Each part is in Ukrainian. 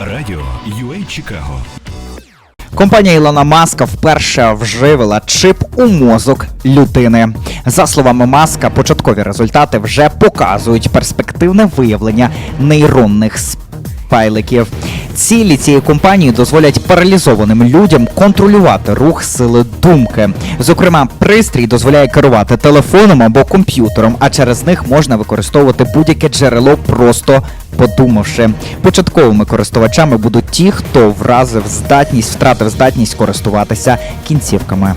Радіо UA Чикаго. Компанія Ілона Маска вперше вживила чип у мозок людини. За словами Маска, початкові результати вже показують перспективне виявлення нейронних спайликів. Цілі цієї компанії дозволять паралізованим людям контролювати рух сили думки. Зокрема, пристрій дозволяє керувати телефоном або комп'ютером, а через них можна використовувати будь-яке джерело просто подумавши. Початковими користувачами будуть ті, хто вразив здатність, втратив здатність користуватися кінцівками.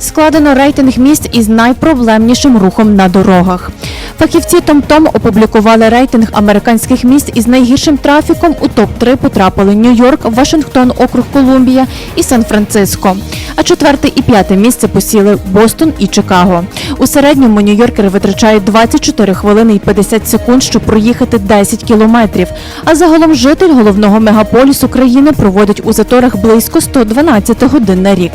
Складено рейтинг міст із найпроблемнішим рухом на дорогах. Фахівці TomTom опублікували рейтинг американських міст із найгіршим трафіком. У топ-3 потрапили Нью-Йорк, Вашингтон, округ Колумбія і Сан-Франциско. А четверте і п'яте місце посіли Бостон і Чикаго. У середньому нью-йоркери витрачають 24 хвилини і 50 секунд, щоб проїхати 10 кілометрів. А загалом житель головного мегаполісу країни проводить у заторах близько 112 годин на рік.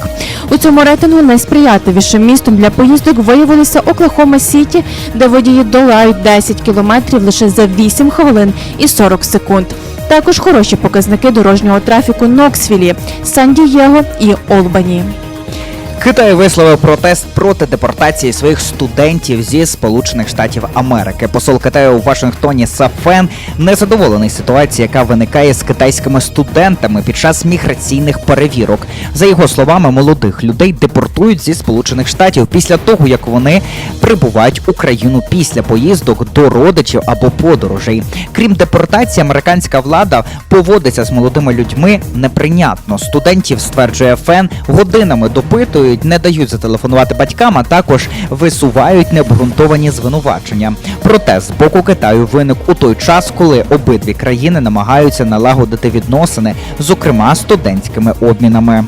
У цьому рейтингу найсприятливішим містом для поїздок виявилося Оклахома Сіті, де водії долають 10 кілометрів лише за 8 хвилин і 40 секунд. Також хороші показники дорожнього трафіку Ноксвілі, Сан-Дієго і Олбані. Китай висловив протест проти депортації своїх студентів зі Сполучених Штатів Америки. Посол Китаю у Вашингтоні Сафен незадоволений ситуацією, яка виникає з китайськими студентами під час міграційних перевірок. За його словами, молодих людей депортують зі Сполучених Штатів після того, як вони прибувають у країну після поїздок до родичів або подорожей. Крім депортації, американська влада поводиться з молодими людьми неприйнятно. Студентів стверджує ФЕН, годинами допитують, не дають зателефонувати батькам, а також висувають необґрунтовані звинувачення. Протест з боку Китаю виник у той час, коли обидві країни намагаються налагодити відносини, зокрема студентськими обмінами.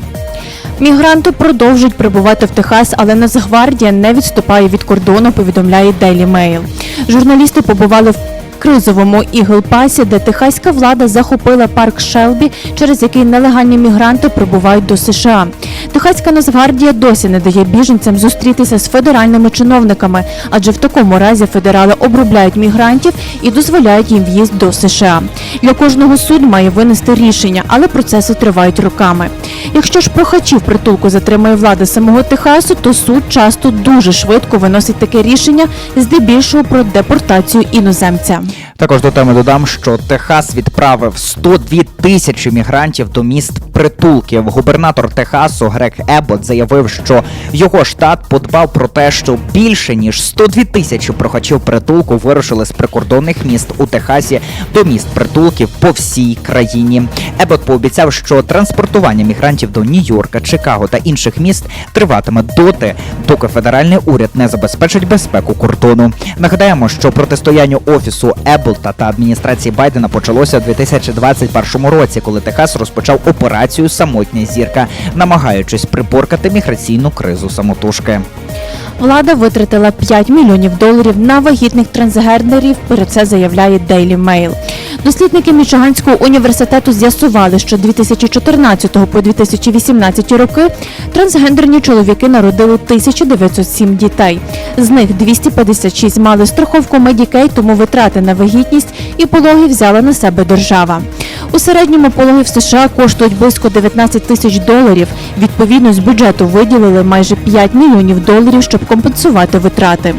Мігранти продовжують прибувати в Техас, але Нацгвардія не відступає від кордону, повідомляє Daily Mail. Журналісти побували в кризовому Ігл-Пасі, де техаська влада захопила парк Шелбі, через який нелегальні мігранти прибувають до США. Техаська Нацгвардія досі не дає біженцям зустрітися з федеральними чиновниками, адже в такому разі федерали обробляють мігрантів і дозволяють їм в'їзд до США. Для кожного суд має винести рішення, але процеси тривають роками. Якщо ж прохачів притулку затримує влада самого Техасу, то суд часто дуже швидко виносить таке рішення, здебільшого про депортацію іноземця. Також до теми додам, що Техас відправив 102 тисячі мігрантів до міст притулків. Губернатор Техасу Грег Ебот заявив, що його штат подбав про те, що більше ніж 102 тисячі прохачів притулку вирушили з прикордонних міст у Техасі до міст притулків по всій країні. Ебот пообіцяв, що транспортування мігрантів до Нью-Йорка, Чикаго та інших міст триватиме доти, доки федеральний уряд не забезпечить безпеку кордону. Нагадаємо, що протистояння офісу Еблта та адміністрації Байдена почалося у 2021 році, коли Техас розпочав операцію Самотня зірка, намагаючись приборкати міграційну кризу самотужки. Влада витратила 5 мільйонів доларів на вагітних трансгендерів. Про це заявляє Daily Mail. Дослідники Мічиганського університету з'ясували, що 2014 по 2018 роки трансгендерні чоловіки народили 1907 дітей. З них 256 мали страховку Medicaid, тому витрати на вагітність і пологи взяла на себе держава. Середньому пологи в США коштують близько 19 тисяч доларів. Відповідно, з бюджету виділили майже 5 мільйонів доларів, щоб компенсувати витрати.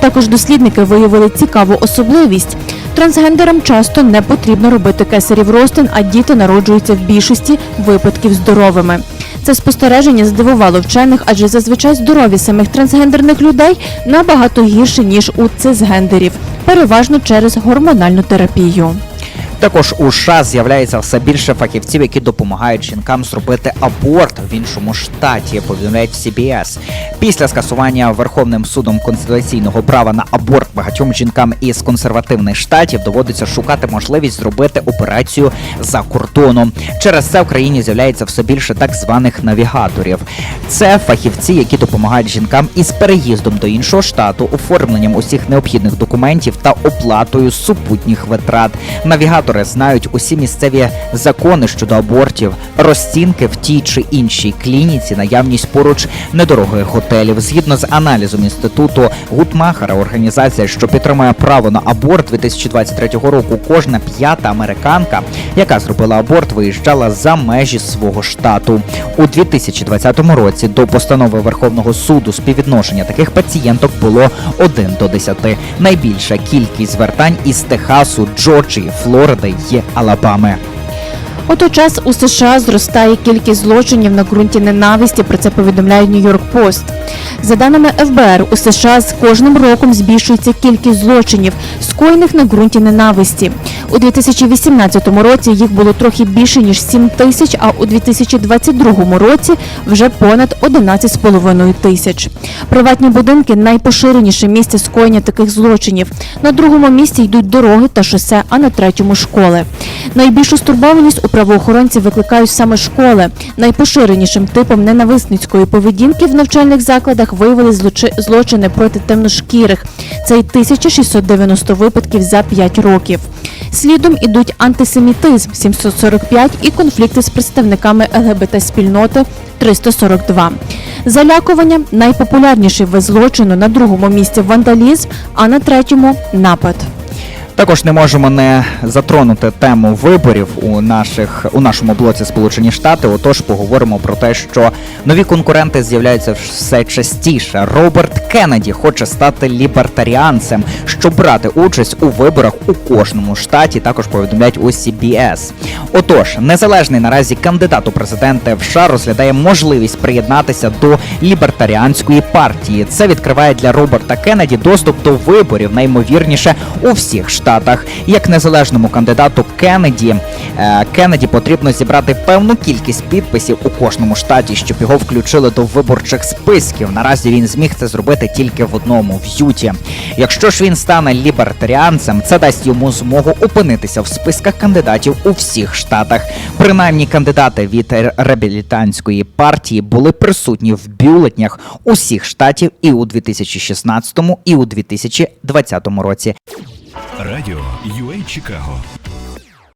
Також дослідники виявили цікаву особливість. Трансгендерам часто не потрібно робити кесарів розтин, а діти народжуються в більшості випадків здоровими. Це спостереження здивувало вчених, адже зазвичай здорові самих трансгендерних людей набагато гірше ніж у цисгендерів, переважно через гормональну терапію. Також у США з'являється все більше фахівців, які допомагають жінкам зробити аборт в іншому штаті. Повідомляють CBS. Після скасування Верховним судом конституційного права на аборт багатьом жінкам із консервативних штатів доводиться шукати можливість зробити операцію за кордоном. Через це в країні з'являється все більше так званих навігаторів. Це фахівці, які допомагають жінкам із переїздом до іншого штату, оформленням усіх необхідних документів та оплатою супутніх витрат. Навігатор сенатори знають усі місцеві закони щодо абортів, розцінки в тій чи іншій клініці, наявність поруч недорогих готелів. Згідно з аналізом інституту Гутмахера, організація, що підтримує право на аборт 2023 року, кожна п'ята американка, яка зробила аборт, виїжджала за межі свого штату. У 2020 році до постанови Верховного суду співвідношення таких пацієнток було 1 до 10. Найбільша кількість звертань із Техасу, Джорджії, Флориди і Алабами. У той час у США зростає кількість злочинів на ґрунті ненависті. Про це повідомляє Нью-Йорк Пост. За даними ФБР, у США з кожним роком збільшується кількість злочинів, скоєних на ґрунті ненависті. У 2018 році їх було трохи більше ніж 7 тисяч, а у 2022 році вже понад 11,5 тисяч. Приватні будинки найпоширеніше місце скоєння таких злочинів. На другому місці йдуть дороги та шосе, а на третьому школи. Найбільшу стурбованість у правоохоронців викликають саме школи. Найпоширенішим типом ненависницької поведінки в навчальних закладах виявили злочи- злочини проти темношкірих. Це й 1690 випадків за 5 років. Слідом ідуть антисемітизм 745 і конфлікти з представниками ЛГБТ спільноти 342. Залякування найпопулярніший вид злочину на другому місці вандалізм, а на третьому напад. Також не можемо не затронути тему виборів у наших у нашому блоці Сполучені Штати. Отож, поговоримо про те, що нові конкуренти з'являються все частіше. Роберт Кеннеді хоче стати лібертаріанцем, щоб брати участь у виборах у кожному штаті. Також повідомляють у CBS. Отож, незалежний наразі кандидат у президенти США розглядає можливість приєднатися до лібертаріанської партії. Це відкриває для Роберта Кеннеді доступ до виборів, наймовірніше у всіх штатах. Як незалежному кандидату Кеннеді, е, Кеннеді потрібно зібрати певну кількість підписів у кожному штаті, щоб його включили до виборчих списків. Наразі він зміг це зробити тільки в одному в Юті. Якщо ж він стане лібертаріанцем, це дасть йому змогу опинитися в списках кандидатів у всіх штатах. Принаймні, кандидати від реабілітанської партії були присутні в бюлетнях усіх штатів і у 2016, і у 2020 році. Радіо UA Чикаго